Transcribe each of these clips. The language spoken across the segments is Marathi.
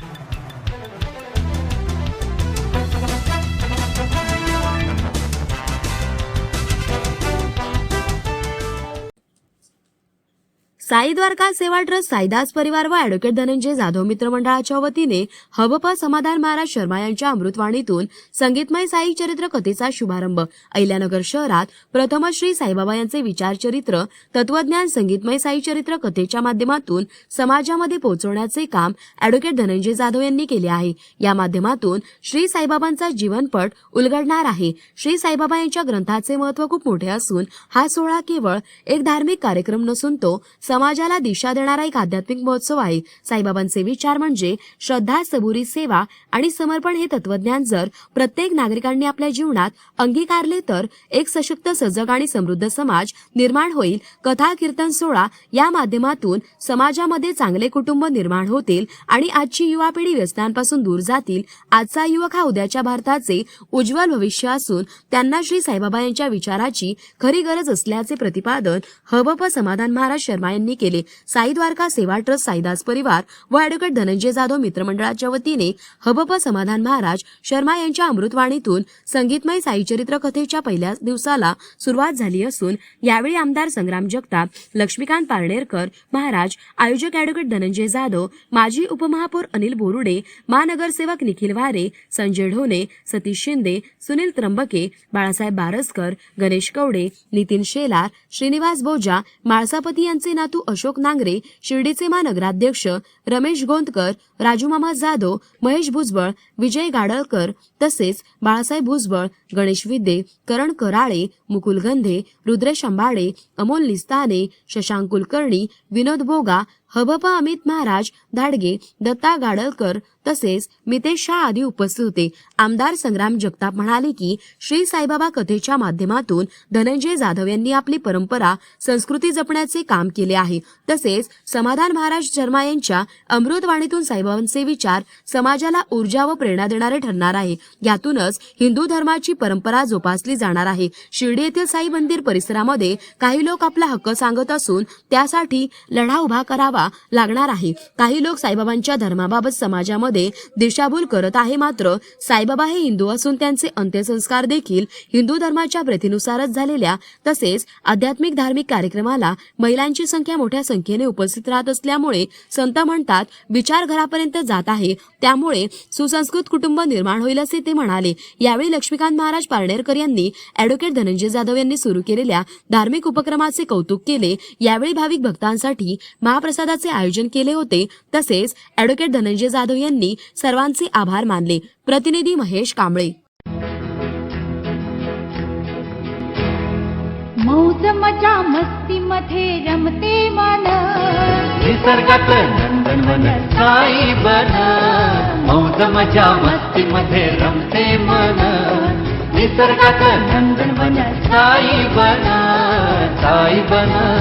you. साई द्वारका सेवा ट्रस्ट साईदास परिवार व अॅडव्होकेट धनंजय जाधव मित्र मंडळाच्या वतीने हबप समाधान महाराज शर्मा यांच्या अमृतवाणीतून संगीतमय साई चरित्र कथेचा शुभारंभ. अहिल्यानगर शहरात प्रथमच श्री साईबाबा यांचे विचारचरित्र तत्वज्ञान संगीतमय साई चरित्र कथेच्या माध्यमातून समाजामध्ये पोहोचवण्याचे काम अॅडव्होकेट धनंजय जाधव यांनी केले आहे. या माध्यमातून श्री साईबाबांचा जीवनपट उलगडणार आहे. श्री साईबाबा यांच्या ग्रंथाचे महत्त्व खूप मोठे असून हा सोहळा केवळ एक धार्मिक कार्यक्रम नसून तो समाजाला दिशा देणारा एक आध्यात्मिक महोत्सव आहे. साईबाबांचे विचार म्हणजे श्रद्धा सबुरी सेवा आणि समर्पण हे तत्वज्ञान जर प्रत्येक नागरिकांनी आपल्या जीवनात अंगीकारले तर एक सशक्त सजग आणि समृद्ध समाज निर्माण होईल. कथा कीर्तन सोहळा या माध्यमातून समाजामध्ये चांगले कुटुंब निर्माण होतील आणि आजची युवा पिढी व्यसनांपासून दूर जातील. आजचा युवक हा उद्याच्या भारताचे उज्ज्वल भविष्य असून त्यांना श्री साईबाबा यांच्या विचाराची खरी गरज असल्याचे प्रतिपादन हबप समाधान महाराज शर्मा यांनी केले. साई द्वारका सेवा ट्रस्ट साईदास परिवार व अॅडव्होकेट धनंजय जाधव मित्रमंडळाच्या वतीने हबप समाधान महाराज शर्मा यांच्या अमृतवाणीतून संगीतमय साईचरित्र कथेच्या पहिल्या दिवसाला सुरुवात झाली असून यावेळी आमदार संग्राम जगताप लक्ष्मीकांत पारनेरकर महाराज आयोजक अॅडव्होकेट धनंजय जाधव माजी उपमहापौर अनिल बोरुडे महानगरसेवक निखिल वारे संजय ढोणे सतीश शिंदे सुनील त्र्यंबके बाळासाहेब बारसकर गणेश कवडे नितीन शेलार श्रीनिवास बोजा माळसापती यांचे नातू अशोक नांगरे शिर्डीचे महानगराध्यक्ष रमेश गोंदकर राजूमामा जाधव महेश भुजबळ विजय गाडळकर तसेच बाळासाहेब भुजबळ गणेश विद्ये करण कराळे मुकुल गंधे रुद्रेश अंबाडे अमोल निस्ताने शशांक कुलकर्णी विनोद बोगा हबप अमित महाराज धाडगे दत्ता गाडलकर तसेच मितेश शाह आदी उपस्थित होते. आमदार संग्राम जगताप म्हणाले की श्री साईबाबा कथेच्या माध्यमातून धनंजय जाधव यांनी आपली परंपरा संस्कृती जपण्याचे काम केले आहे. तसेच समाधान महाराज शर्मा यांच्या अमृतवाणीतून साईबाबांचे विचार समाजाला ऊर्जा व प्रेरणा देणारे ठरणार आहे. यातूनच हिंदू धर्माची परंपरा जोपासली जाणार आहे. शिर्डी येथील साई मंदिर परिसरामध्ये काही लोक आपला हक्क सांगत असून त्यासाठी लढा उभा करावा. लागणार आहे. काही लोक साईबाबांच्या धर्माबाबत समाजामध्ये दिशाभूल करत आहे मात्र साईबाबा हे हिंदू असून त्यांचे अंत्यसंस्कार देखील हिंदू धर्माच्या प्रथेनुसारच झालेल्या तसेच आध्यात्मिक धार्मिक कार्यक्रमाला महिलांची संख्या मोठ्या संख्येने उपस्थित राहत असल्यामुळे संत म्हणतात विचार घरापर्यंत जात आहे. त्यामुळे सुसंस्कृत कुटुंब निर्माण होईल असे ते म्हणाले यावेळी लक्ष्मीकांत महाराज पारनेरकर यांनी अॅडव्होकेट धनंजय जाधव यांनी सुरू केलेल्या धार्मिक उपक्रमाचे कौतुक केले. यावेळी भाविक भक्तांसाठी महाप्रसाद महाप्रसादाचे आयोजन केले होते तसेच अॅडव्होकेट धनंजय जाधव यांनी सर्वांचे आभार मानले. प्रतिनिधी महेश कांबळे. मौज मजा मस्ती मध्ये रमते मन. निसर्गात नंदनवन साई बन. मौज मजा मस्ती मध्ये रमते मन. निसर्गात नंदनवन साई बन. साई बन.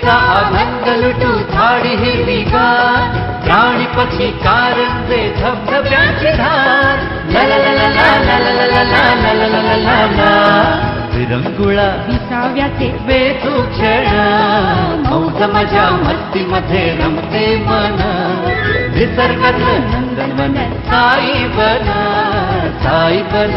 सुटीचा आनंद लुटू झाडी हिरवी गार प्राणी पक्षी कारंजे धबधब्याची धार ला ला ला ला ला ला ला ला ला ला ला ला विरंगुळा विसाव्याचे वेचू क्षण मौज मजा मस्ती मध्ये रमते मन निसर्गातलं नंदनवन साई बन साई बन